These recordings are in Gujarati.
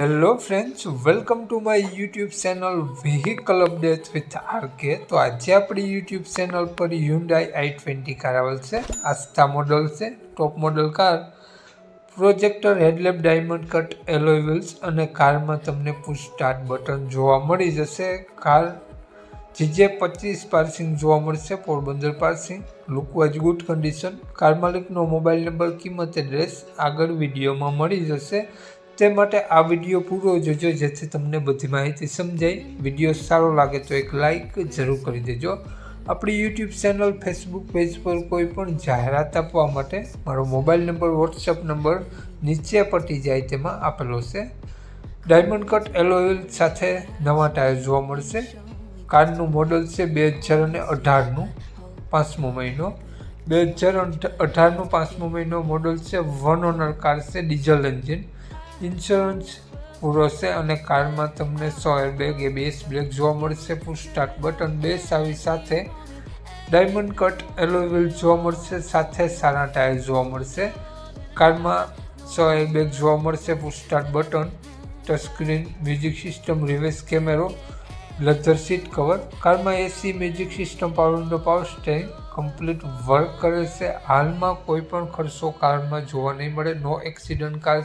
Hello friends welcome to my YouTube channel vehicle update with RK તો આજે આપણી યુટ્યુબ ચેનલ પર હ્યુન્ડાઈ આઈ ટ્વેન્ટી કાર આવેલ છે. આસ્થા મોડલ છે top model car projector headlamp diamond cut alloy અને કારમાં તમને પુશ સ્ટાર્ટ બટન જોવા મળી જશે. કાર જીજે પચીસ પાર્સિંગ જોવા મળશે Porbandar passing look wise good condition car માલિકનો મોબાઈલ નંબર કિંમત એડ્રેસ આગળ વિડીયોમાં મળી જશે. તે માટે આ વીડિયો પૂરો જોજો, જેથી તમને બધી માહિતી સમજાય. વીડિયો સારો લાગે તો એક લાઈક જરૂર કરી દેજો. આપણી યુટ્યુબ ચેનલ ફેસબુક પેજ પર કોઈ પણ જાહેરાત આપવા માટે મારો મોબાઈલ નંબર વોટ્સઅપ નંબર નીચે પટી જાય તેમાં આપેલો છે. ડાયમંડ કટ એલોવેલ સાથે નવા ટાયર જોવા મળશે. કારનું મોડલ છે બે હજાર અને અઢારનું, પાંચમો મહિનો. બે હજાર અઢારનું, પાંચમો મહિનો મોડલ છે. વન ઓનર કાર છે ડીઝલ એન્જિન ઇન્સ્યોરન્સ પૂરો હશે અને કારમાં તમને સો એરબેગ એબીએસ બ્રેક જોવા મળશે. પુશ સ્ટાર્ટ બટન બે આવી સાથે. ડાયમંડ કટ એલોવેલ જોવા મળશે, સાથે સારા ટાયર જોવા મળશે. કારમાં સો એરબેગ જોવા મળશે push start button, touchscreen, music system, reverse કેમેરો, લેધર સીટ કવર. કારમાં AC, music system power window power steering complete work કરે છે. હાલમાં કોઈ પણ ખર્ચો કારમાં જોવા નહીં મળે, નો એક્સિડન્ટ કાર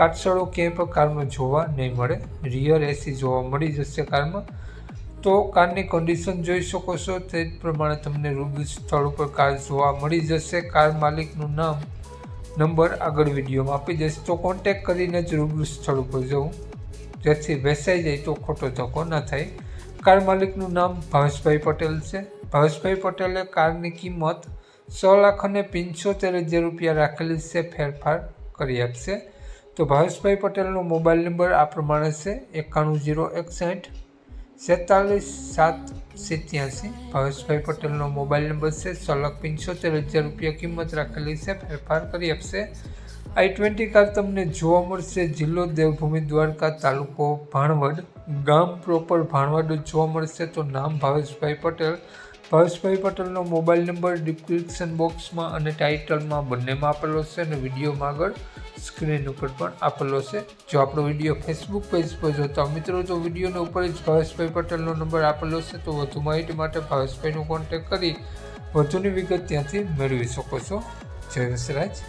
કાટસળો ક્યાંય પણ કારમાં જોવા નહીં મળે. રિયર એસી જોવા મળી જશે કારમાં. તો કારની કન્ડિશન જોઈ શકો છો. તે જ પ્રમાણે તમને રૂબરૂ સ્થળ ઉપર કાર જોવા મળી જશે. કાર માલિકનું નામ, નંબર આગળ વિડીયોમાં આપી દઈશ. તો કોન્ટેક કરીને જ રૂબરૂ સ્થળ ઉપર જવું. જેથી વેસાઈ જાય તો ખોટો ધક્કો ન થાય. કાર માલિકનું નામ ભાવેશભાઈ પટેલ છે. ભાવેશભાઈ પટેલે કારની કિંમત સો લાખ અને પંચોતેર હજાર રૂપિયા રાખેલી છે. ફેરફાર કરી આપશે. તો ભાવેશભાઈ પટેલનો મોબાઈલ નંબર આ પ્રમાણે છે, એકાણું જીરો એકસઠ, સેતાલીસ સાત સિત્યાસી. ભાવેશભાઈ પટેલનો મોબાઈલ નંબર છે સલગ પંચોતેર હજાર રૂપિયા કિંમત રાખેલી છે, ફેરફાર કરી આપશે. આઈ ટ્વેન્ટી કાર તમને જોવા મળશે, જિલ્લો દેવભૂમિ દ્વારકા તાલુકો ભાણવડ. ગામ પ્રોપર ભાણવડ જોવા મળશે તો નામ ભાવેશભાઈ પટેલ. ભાવેશભાઈ પટેલનો મોબાઈલ નંબર ડિસ્ક્રિપ્શન બોક્સમાં અને ટાઇટલમાં બંનેમાં આપેલો છે અને વિડીયોમાં આગળ સ્ક્રીન ઉપર પણ આપેલો છે. જો આપણો વીડિયો ફેસબુક પેજ પર જોતા મિત્રો તો વિડીયોના ઉપર જ ભાવેશભાઈ પટેલનો નંબર આપેલો છે, તો વધુ માહિતી માટે ભાવેશભાઈનો કોન્ટેક કરી વધુની વિગત ત્યાંથી મેળવી શકો છો. જય વસરાજ